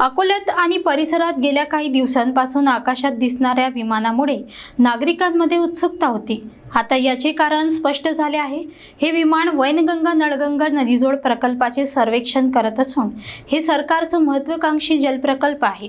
अकोल्यात आणि परिसरात गेल्या काही दिवसांपासून आकाशात दिसणाऱ्या विमानामुळे नागरिकांमध्ये उत्सुकता होती. आता याचे कारण स्पष्ट झाले आहे. हे विमान वैनगंगा नळगंगा नदीजोड प्रकल्पाचे सर्वेक्षण करत असून हे सरकारचं महत्त्वाकांक्षी जलप्रकल्प आहे.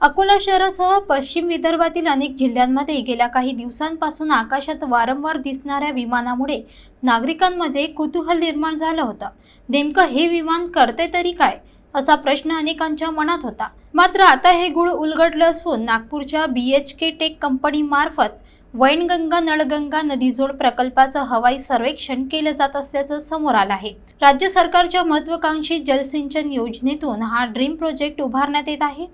अकोला शहरासह पश्चिम विदर्भातील अनेक जिल्ह्यांमध्ये गेल्या काही दिवसांपासून आकाशात वारंवार दिसणाऱ्या विमानामुळे नागरिकांमध्ये कुतूहल निर्माण झालं होतं. नेमकं हे विमान करते तरी काय? असा प्रश्न अनेकांच्या मनात होता. मात्र आता हे गुळ उलगडलं असून नागपूरच्या बी एच के टेक कंपनीमार्फत वैनगंगा नळगंगा नदीजोड प्रकल्पाचं हवाई सर्वेक्षण केलं जात असल्याचं समोर आलं आहे. राज्य सरकारच्या महत्वाकांक्षी जलसिंचन योजनेतून हा ड्रीम प्रोजेक्ट उभारण्यात येत आहे.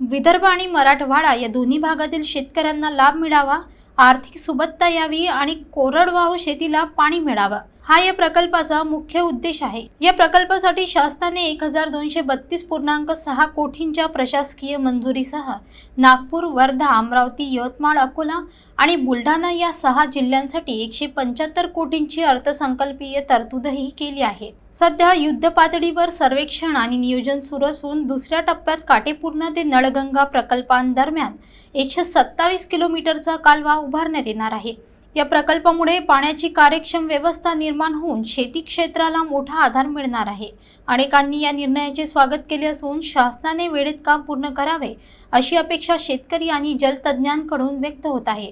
विदर्भ आणि मराठवाडा या दोन्ही भागातील शेतकऱ्यांना लाभ मिळावा आर्थिक सुबत्ता यावी आणि कोरडवाहू शेतीला पाणी मिळावं. हा या प्रकल्पाचा मुख्य उद्देश आहे. या प्रकल्पासाठी शासनाने एक हजार दोनशे बत्तीस पूर्णांक सहा कोटींच्या प्रशासकीय मंजुरीसह नागपूर वर्धा अमरावती यवतमाळ अकोला आणि बुलढाणा या सहा जिल्ह्यांसाठी एकशे पंच्याहत्तर कोटींची अर्थसंकल्पीय तरतूदही केली आहे. सध्या युद्ध पातळीवर सर्वेक्षण आणि नियोजन सुरू असून दुसऱ्या टप्प्यात काटेपूर्णा ते नळगंगा प्रकल्पांदरम्यान एकशे सत्तावीस किलोमीटरचा कालवा उभारण्यात येणार आहे. या प्रकल्पामुळे पाण्याची कार्यक्षम व्यवस्था निर्माण होऊन शेती क्षेत्राला मोठा आधार मिळणार आहे. अनेकांनी या निर्णयाचे स्वागत केले असून शासनाने वेळेत काम पूर्ण करावे अशी अपेक्षा शेतकरी आणि जलतज्ञांकडून व्यक्त होत आहे.